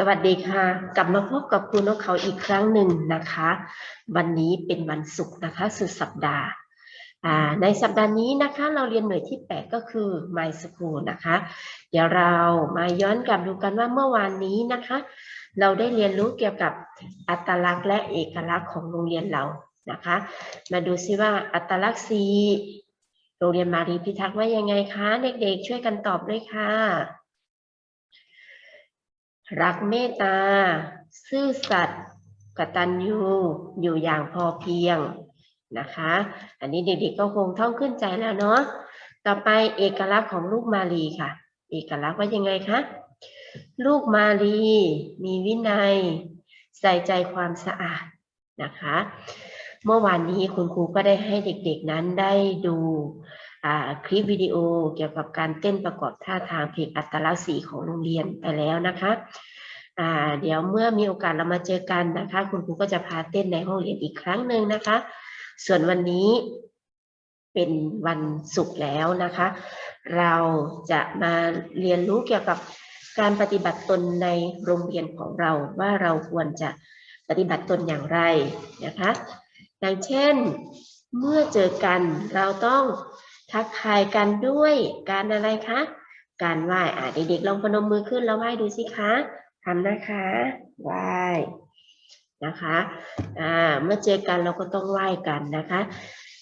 สวัสดีค่ะ กลับมาพบกับครูนกเขาอีกครั้งหนึ่งนะคะ วันนี้เป็นวันศุกร์นะคะสุดสัปดาห์าในสัปดาห์นี้นะคะ เราเรียนหน่วยที่ 8 ก็คือ My School นะคะ เดี๋ยวเรามาย้อนกลับดูกันว่าเมื่อวานนี้นะคะ เราได้เรียนรู้เกี่ยวกับอัตลักษณ์และเอกลักษณ์ของโรงเรียนเรานะคะ มาดูซิว่าอัตลักษณ์สีโรงเรียนมารีพิทักษ์ว่ายังไงคะ เด็กๆ ช่วยกันตอบด้วยค่ะ รักเมตตา ซื่อสัตย์กตัญญูอยู่อย่างพอเพียงนะคะ อันนี้เด็กๆก็คงท่องขึ้นใจแล้วเนาะต่อไปเอกลักษณ์ของลูกมาลีค่ะ เอกลักษณ์ว่ายังไงคะลูกมาลีมีวินัย ใส่ใจความสะอาดนะคะ เมื่อวานนี้คุณครูก็ได้ให้เด็กๆนั้นได้ดู คลิปวิดีโอเกี่ยวกับการเต้นประกอบท่าทางเพลงอัตลักษณ์สีของโรงเรียนไปแล้วนะคะเดี๋ยวเมื่อมีโอกาสเรามาเจอกันนะคะ คุณครูก็จะพาเต้นในห้องเรียนอีกครั้งหนึ่งนะคะ ส่วนวันนี้เป็นวันศุกร์แล้วนะคะ เราจะมาเรียนรู้เกี่ยวกับการปฏิบัติตนในโรงเรียนของเราว่าเราควรจะปฏิบัติตนอย่างไรนะคะ อย่างเช่น เมื่อเจอกันเราต้อง ทักทายกันด้วยการอะไรคะ การไหว้อะเด็กๆลองพนมมือขึ้นแล้วไหว้ดูสิคะทำนะคะไหว้นะคะอ่าเมื่อเจอกันเราก็ต้องไหว้กันนะคะ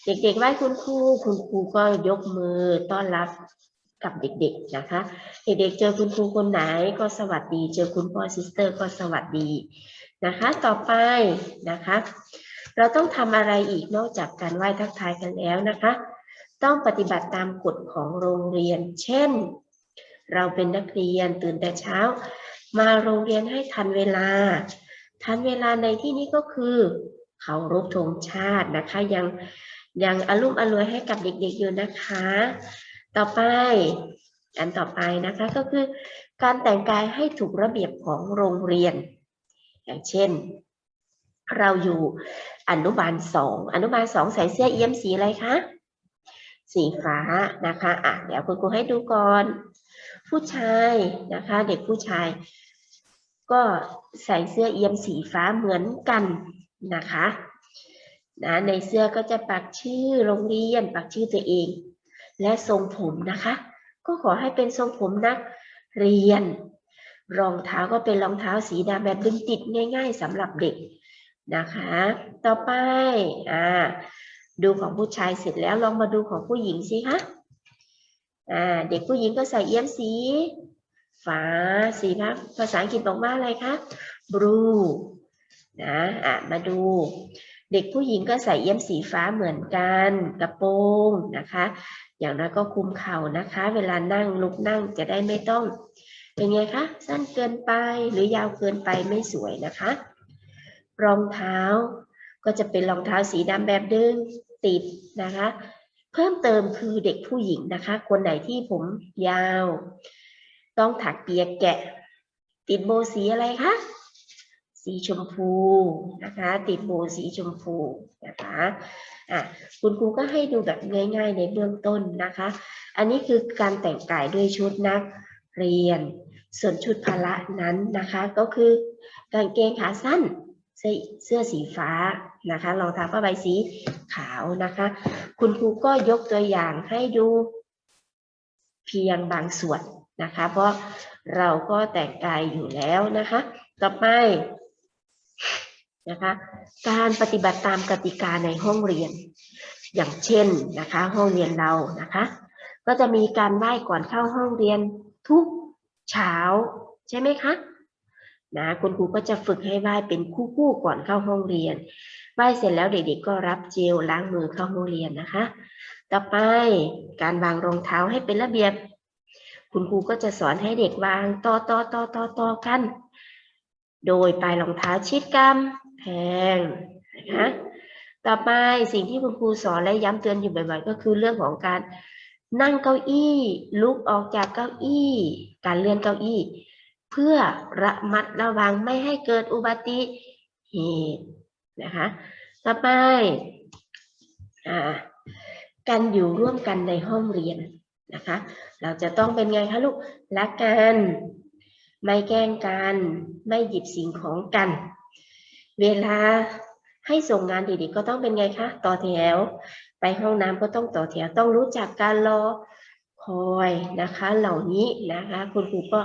เด็กๆไหว้คุณครูคุณครูก็ยกมือต้อนรับกับเด็กๆนะคะ เด็กๆเจอคุณครูคนไหนก็สวัสดี เจอคุณพ่อซิสเตอร์ก็สวัสดีนะคะ ต่อไปนะคะ เราต้องทำอะไรอีกนอกจากการไหว้ทักทายกันแล้วนะคะ ต้องปฏิบัติตามกฎของโรงเรียน เช่น เราเป็นนักเรียนตื่นแต่เช้า มาโรงเรียนให้ทันเวลา ทันเวลาในที่นี้ก็คือเคารพธงชาตินะคะ ยังยังอารมณ์อรวยให้กับเด็กๆอยู่นะคะ ต่อไปอันต่อไปนะคะก็คือ การแต่งกายให้ถูกระเบียบของโรงเรียน อย่างเช่น เราอยู่อนุบาลสองอนุบาลสองใส่เสื้อเอี้ยมสีอะไรคะ สีฟ้านะคะอะเดี๋ยวคุณครูให้ดูก่อน ผู้ชายนะคะ เด็กผู้ชาย ก็ใส่เสื้อเอี้ยมสีฟ้าเหมือนกันนะคะนะในเสื้อก็จะปักชื่อโรงเรียนปักชื่อตัวเอง และทรงผมนะคะ ก็ขอให้เป็นทรงผมนักเรียน รองเท้าก็เป็นรองเท้าสีดำแบบดึงติดง่าย ๆสำหรับเด็กนะคะ ต่อไปอ่า ดูของผู้ชายเสร็จแล้วลองมาดูของผู้หญิงสิคะอ่าเด็กผู้หญิงก็ใส่เอี้ยมสีฟ้าสีนะภาษาอังกฤษบอกว่าอะไรคะ blue นะอะมาดู เด็กผู้หญิงก็ใส่เอี้ยมสีฟ้าเหมือนกันกระโปรงนะคะ อย่างนั้นก็คุมเข่านะคะ เวลานั่งลุกนั่งจะได้ไม่ต้อง เป็นไงคะ สั้นเกินไปหรือยาวเกินไปไม่สวยนะคะ รองเท้าก็จะเป็นรองเท้าสีดำแบบดึง ติดนะคะ เพิ่มเติมคือเด็กผู้หญิงนะคะ คนไหนที่ผมยาว ต้องถักเปียกแกะ ติดโบสีอะไรคะสีชมพูนะคะ ติดโบสีชมพูนะคะอะคุณครูก็ให้ดูแบบง่าย ๆ ในเบื้องต้นนะคะ อันนี้คือการแต่งกายด้วยชุดนักเรียน ส่วนชุดพละนั้นนะคะ ก็คือกางเกงขาสั้น เสื้อเสื้อสีฟ้านะคะรองเท้าผ้าใบสีขาวนะคะ คุณครูก็ยกตัวอย่างให้ดูเพียงบางส่วนนะคะ เพราะเราก็แต่งกายอยู่แล้วนะคะ ต่อไปนะคะ การปฏิบัติตามกติกาในห้องเรียน อย่างเช่นนะคะ ห้องเรียนเรานะคะ ก็จะมีการไหว้ก่อนเข้าห้องเรียนทุกเช้าใช่ไหมคะ นะคุณครูก็จะฝึกให้ไหว้เป็นคู่ๆก่อนเข้าห้องเรียนไหว้เสร็จแล้วเด็กๆก็รับเจลล้างมือเข้าห้องเรียนนะคะ ต่อไปการวางรองเท้าให้เป็นระเบียบ คุณครูก็จะสอนให้เด็กวางต่อต่อต่อต่อต่อกัน โดยปลายรองเท้าชิดกำแพงนะคะต่อไปสิ่งที่คุณครูสอนและย้ำเตือนอยู่บ่อยๆ ก็คือเรื่องของการนั่งเก้าอี้ ลุกออกจากเก้าอี้ การเลื่อนเก้าอี้ เพื่อระมัดระวังไม่ให้เกิดอุบัติเหตุนะคะต่อไปอ่าการอยู่ร่วมกันในห้องเรียนนะคะ เราจะต้องเป็นไงคะลูกรักกันไม่แกล้งกันไม่หยิบสิ่งของกัน เวลาให้ส่งงานเด็กๆก็ต้องเป็นไงคะ ต่อแถว ไปห้องน้ำก็ต้องต่อแถว ต้องรู้จักการรอ คอยนะคะเหล่านี้นะคะคุณครูก็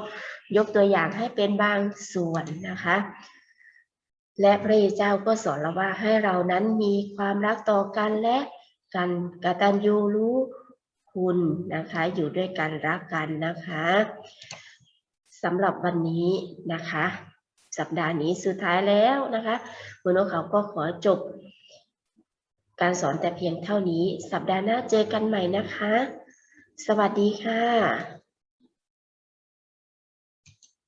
ยกตัวอย่างให้เป็นบางส่วนนะคะ และพระเจ้าก็สอนเราว่าให้เรานั้นมีความรักต่อกันและกันกตัญญูรู้คุณนะคะอยู่ด้วยกันรักกันนะคะสำหรับวันนี้นะคะ สัปดาห์นี้สุดท้ายแล้วนะคะคุณนกเขาก็ขอจบ การสอนแต่เพียงเท่านี้ สัปดาห์หน้าเจอกันใหม่นะคะ สวัสดีค่ะ